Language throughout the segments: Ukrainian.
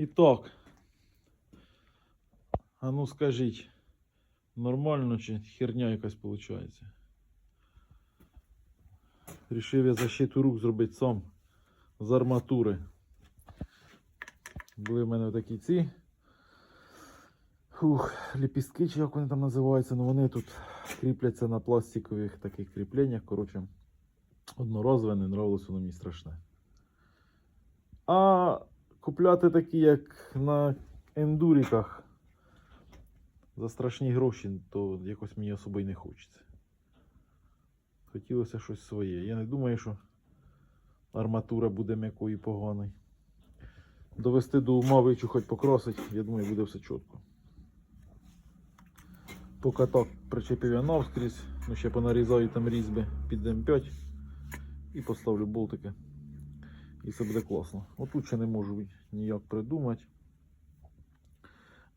І так. А ну скажіть, нормально чи херня якась виходить? Рішив я защиту рук зробити сам з арматури. Були в мене такі ці. Фух, ліпістки, чи як вони там називаються, ну вони тут кріпляться на пластикових таких кріпленнях. Коротше, одноразове не нравилось воно мені страшне. А купляти такі, як на ендуріках за страшні гроші, то якось мені особо й не хочеться. Хотілося щось своє. Я не думаю, що арматура буде м'якою поганою. Довести до ума вичухать покрасить, я думаю, буде все чітко. Поки так причепив я навскрізь, ну ще понарізаю там різьби під М5 і поставлю болтики. І все буде класно. Отут ще не можу ніяк придумати.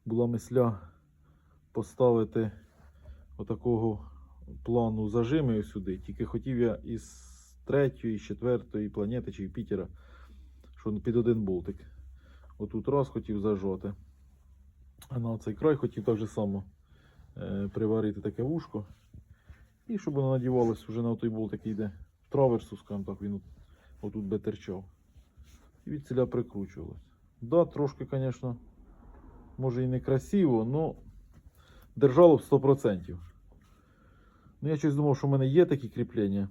Була мисля поставити отакого плану зажими сюди. Тільки хотів я із третьої, четвертої планети чи Юпітера, що під один болтик. Отут раз хотів зажати. А на цей край хотів так же само е, приварити таке вушко. І щоб воно надівалось вже на той болтик який йде траверсу, скажімо так, він отут би терчав. І від ціля прикручувалось. Да, трошки, звісно, може і не красиво, але держало б 100%. Ну, я щось думав, що в мене є такі кріплення.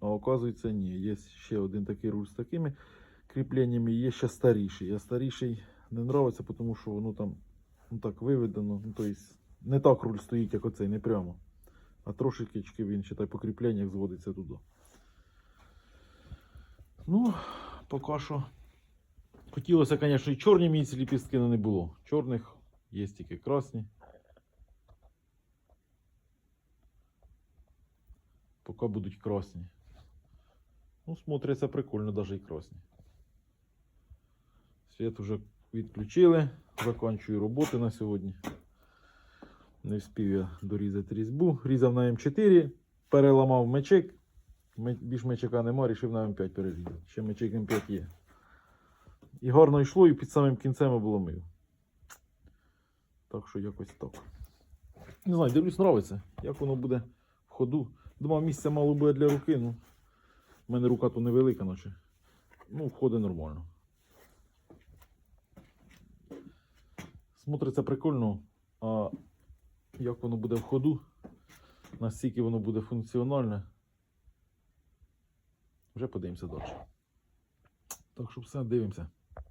А оказується, ні. Є ще один такий руль з такими кріпленнями, є ще старіший. А старіший не подобається, тому що воно там ну, так виведено. Ну, тобто, не так руль стоїть, як оцей, не прямо. А трошечки він ще так по кріпленнях зводиться туди. Ну, поки що. Хотілося, звісно, і чорні мені ці ліпістки, не було. Чорних є тільки красні. Поки будуть красні. Ну, смотриться прикольно, навіть і красні. Світ вже відключили. Закінчую роботи на сьогодні. Не встиг я дорізати різьбу. Різав на М4, переламав мечик. Більш мечика нема, рішив на М5 перерізати. Ще мечик М5 є. І гарно йшло, і під самим кінцем обломив. Так що якось так. Не знаю, дивлюсь, нравиться. Як воно буде в ходу. Думав, місця мало буде для руки, ну. У мене рука то невелика, наче. Ну, входить нормально. Смотриться прикольно, а як воно буде в ходу, наскільки воно буде функціональне. Вже подивимося далі. Так що все, дивимося.